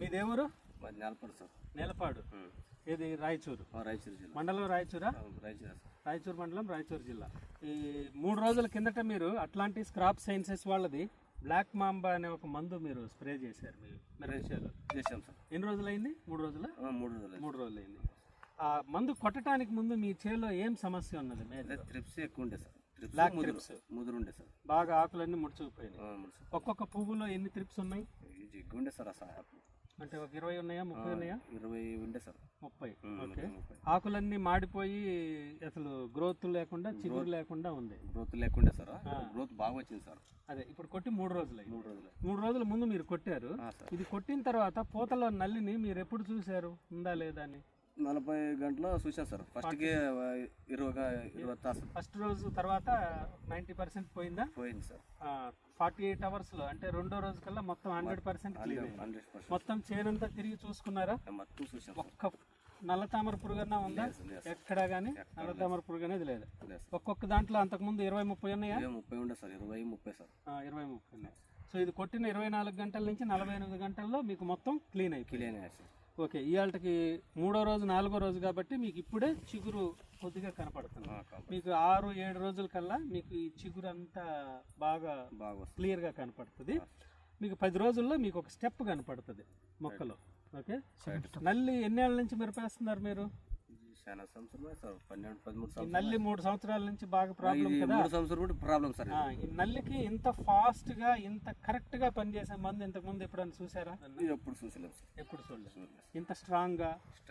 మీ దేవురు మరి నెలపడు సార్. నేలపాడు. ఏది? రాయచూరు. రాయచూరు జిల్లా. మండలం రాయచూరా? రాయచూరు రాయచూరు మండలం రాయచూరు జిల్లా. ఈ మూడు రోజుల కిందట మీరు అట్లాంటిస్ క్రాప్ సైన్సెస్ వాళ్ళది బ్లాక్ మాంబా అనే ఒక మందు మీరు స్ప్రే చేశారు మీరు మిరపచేలో చేసాం సార్. ఎన్ని రోజులైంది? మూడు రోజుల? మూడు రోజులు మూడు రోజులైంది. ఆ మందు కొట్టడానికి ముందు మీ చేలో ఏం సమస్య ఉన్నది? ట్రిప్స్ ఎక్కువ ఉండే సార్. ట్రిప్స్ Black ముదురు thrips. ముదురు ఉండే సార్. బాగా ఆకులన్నీ ముడుచుకుపోయినాయి. ఒక్కొక్క పువ్వులో ఎన్ని త్రిప్స్ ఉన్నాయి? ఇది ఎక్కువ ఉండే సార్ సాపు అంటే ఒక ఇరవై ఉన్నాయా ముప్పై ఉన్నాయా? ఇరవై ఉండే సార్. ముప్పై ఓకే. ఆకులన్నీ మాడిపోయి అసలు గ్రోత్ లేకుండా చిగురు లేకుండా ఉంది. గ్రోత్ లేకుండే సార్. గ్రోత్ బాగా వచ్చింది సార్. అదే ఇప్పుడు కొట్టి మూడు రోజులు. మూడు రోజులు. మూడు రోజుల ముందు మీరు కొట్టారు. ఇది కొట్టిన తర్వాత పూతలో నల్లిని మీరు ఎప్పుడు చూశారు? ఉందా లేదా అని? నలభై గంటలు చూసాను సార్ ఫస్ట్కి ఇరవై ఇరవై తాసు ఫస్ట్ రోజు తర్వాత నైంటీ పర్సెంట్ పోయిందా? పోయింది సార్. ఫార్టీ ఎయిట్ అవర్స్లో అంటే రెండో రోజు కల్లా మొత్తం హండ్రెడ్ పర్సెంట్ క్లీన్ మొత్తం చేనంతా తిరిగి చూసుకున్నారా? మొత్తం చూసాను ఒక్క నల్ల తామర పురుగన్నా ఉందా. ఎక్కడా కానీ నల్ల తామర పురుగు అనేది లేదు. ఒక్కొక్క దాంట్లో అంతకుముందు ఇరవై ముప్పై ఉన్నాయా? ముప్పై ఉండే సార్. ఇరవై ముప్పై సార్. ఇరవై ముప్పై ఉన్నాయి. సో ఇది కొట్టిన ఇరవై నాలుగు గంటల నుంచి నలభై ఎనిమిది గంటల్లో మీకు మొత్తం క్లీన్ అయిపోయింది. క్లియర్ అయ్యాయి సార్. ఓకే ఇవాళకి మూడో రోజు నాలుగో రోజు కాబట్టి మీకు ఇప్పుడే చిగురు కొద్దిగా కనపడుతుంది. మీకు ఆరు ఏడు రోజుల కల్లా మీకు ఈ చిగురు అంతా బాగా బాగా క్లియర్గా కనపడుతుంది. మీకు పది రోజుల్లో మీకు ఒక స్టెప్ కనపడుతుంది మొక్కలో. ఓకే? నల్లి ఎన్నేళ్ళ నుంచి మిరపేస్తున్నారు మీరు? చాలా సంవత్సరం సార్. పన్నెండు పదమూడు ఈ నల్లి మూడు సంవత్సరాల నుంచి బాగా ప్రాబ్లం ఇది కదా? మూడు సంవత్సరం కూడా ప్రాబ్లం సార్ ఆ, ఈ నల్లికి ఇంత ఫాస్ట్గా ఇంత కరెక్ట్గా పనిచేసే మందు ఇంతకు ముందు ఎప్పుడైనా చూసారా? ఇది ఎప్పుడు చూసలేము సార్. ఎప్పుడు చూడలేదు. చూడలేదు ఇంత స్ట్రాంగ్గా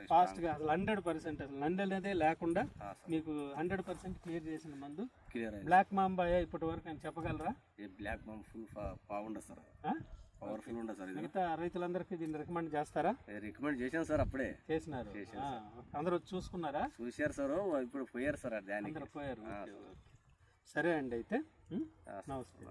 ఫాస్ట్గా అసలు హండ్రెడ్ పర్సెంట్ అసలు నంది అనేదే లేకుండా ఆ, సార్. మీకు హండ్రెడ్ పర్సెంట్ క్లియర్ చేసిన మందు. క్లియర్ అయింది బ్లాక్ మాంబాయ ఇప్పటి వరకు అని చెప్పగలరా? ఈ బ్లాక్ బామ్ ఫుల్ బాగుండదు సార్. ఆ? పవర్ఫుల్ ఉండదు సార్ ఇది. మిగతా రైతులందరికీ దీన్ని రికమెండ్ చేస్తారా? రికమెండ్ చేశాను సార్ అప్పుడే. చేసినారు. ఆ, అందరూ చూసుకున్నారా? చూశారు సార్ ఇప్పుడు పోయారు సార్ దానికి అందరూ పోయారు. Okay, okay. సరే అండి అయితే. ఉం? ఆ, నమస్తే.